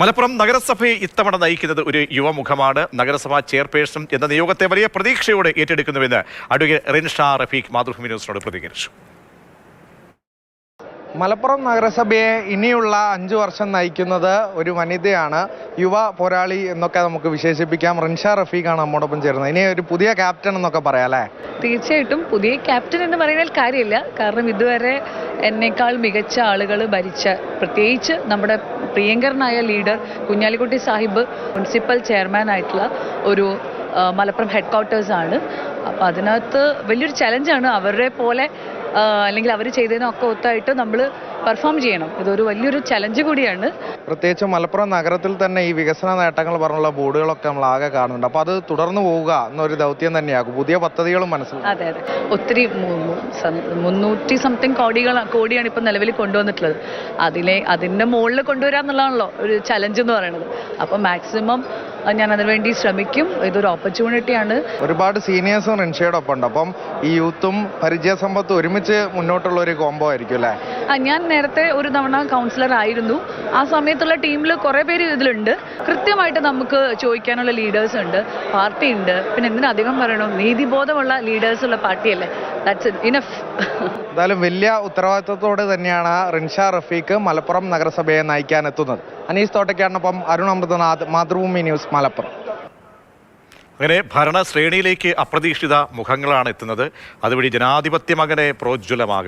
മലപ്പുറം നഗരസഭയെ ഇത്തവണ നയിക്കുന്നത് ഒരു യുവമുഖമാണ്. നഗരസഭാ ചെയർപേഴ്സൺ എന്ന നിയോഗത്തെ വലിയ പ്രതീക്ഷയോടെ ഏറ്റെടുക്കുന്നുവെന്ന് അഡ്വക്കേറ്റ് റിൻഷാ റഫീഖ് മാതൃഭൂമി ന്യൂസിനോട് പ്രതികരിച്ചു. മലപ്പുറം നഗരസഭയെ ഇനിയുള്ള അഞ്ചു വർഷം നയിക്കുന്നത് ഒരു വനിതയാണ്. യുവ പോരാളി എന്നൊക്കെ നമുക്ക് വിശേഷിപ്പിക്കാം. റിൻഷ റഫീഖാണ് നമ്മോടൊപ്പം ചേരുന്നത്. ഇനി ഒരു പുതിയ ക്യാപ്റ്റൻ എന്നൊക്കെ പറയാം അല്ലേ? തീർച്ചയായിട്ടും പുതിയ ക്യാപ്റ്റൻ എന്ന് പറയുന്നതിൽ കാര്യമില്ല. കാരണം ഇതുവരെ എന്നേക്കാൾ മികച്ച ആളുകൾ ഭരിച്ച പ്രത്യേകിച്ച് നമ്മുടെ പ്രിയങ്കരനായ leader Kunhalikutty Sahib municipal chairman ആയിട്ടുള്ള ഒരു മലപ്പുറം ഹെഡ് ക്വാർട്ടേഴ്സാണ് അപ്പോൾ അതിനകത്ത് വലിയൊരു ചലഞ്ചാണ് അവരുടെ പോലെ അല്ലെങ്കിൽ അവർ ചെയ്തതിനൊക്കെ ഒത്തായിട്ട് നമ്മൾ പെർഫോം ചെയ്യണം. ഇതൊരു വലിയൊരു ചലഞ്ച് കൂടിയാണ്. പ്രത്യേകിച്ച് മലപ്പുറം നഗരത്തിൽ തന്നെ ഈ വികസന നേട്ടങ്ങൾ പറഞ്ഞുള്ള ബോർഡുകളൊക്കെ നമ്മൾ ആകെ കാണുന്നുണ്ട്. അപ്പോൾ അത് തുടർന്ന് പോവുക എന്നൊരു ദൗത്യം തന്നെയാകും. പുതിയ പദ്ധതികളും മനസ്സിൽ അതെ അതെ. ഒത്തിരി മുന്നൂറ്റി സംതിങ് കോടികൾ കോടിയാണ് ഇപ്പം നിലവിൽ കൊണ്ടുവന്നിട്ടുള്ളത്. അതിനെ അതിന്റെ മുകളിൽ കൊണ്ടുവരാന്നുള്ളതാണല്ലോ ഒരു ചലഞ്ച് എന്ന് പറയുന്നത്. അപ്പോൾ മാക്സിമം ഞാൻ അതിനുവേണ്ടി ശ്രമിക്കും. ഇതൊരു ഓപ്പർച്യൂണിറ്റിയാണ് ഒരുപാട് സീനിയേഴ്സും റിൻഷയുടെ ഒപ്പം ഉണ്ട് അപ്പം ഈ യൂത്തും പരിചയസമ്പത്തും ഒരുമിച്ച് മുന്നോട്ടുള്ള ഒരു കോംബോ ആയിരിക്കും അല്ലേ? ആ ഞാൻ നേരത്തെ ഒരു തവണ കൗൺസിലർ ആയിരുന്നു. ആ സമയത്തുള്ള ടീമിൽ കുറേ പേര് ഇതിലുണ്ട്. കൃത്യമായിട്ട് നമുക്ക് ചോദിക്കാനുള്ള ലീഡേഴ്സ് ഉണ്ട്. പാർട്ടി ഉണ്ട്. പിന്നെ എന്തിനു അധികം പറയണം? നീതിബോധമുള്ള ലീഡേഴ്സ് ഉള്ള പാർട്ടിയല്ലേ ദാറ്റ്സ് ഇനഫ് എന്തായാലും വലിയ ഉത്തരവാദിത്വത്തോടെ തന്നെയാണ് റിൻഷ റഫീഖ് മലപ്പുറം നഗരസഭയെ നയിക്കാൻ എത്തുന്നത്. അനീസ് തോട്ടയ്ക്കാടിനൊപ്പം അരുൺ അമൃതനാഥ് മാതൃഭൂമി ന്യൂസ് മലപ്പുറം. അങ്ങനെ ഭരണശ്രേണിയിലേക്ക് അപ്രതീക്ഷിത മുഖങ്ങളാണ് എത്തുന്നത്. അതുവഴി ജനാധിപത്യം അങ്ങനെ പ്രോജ്വലമാകട്ടെ.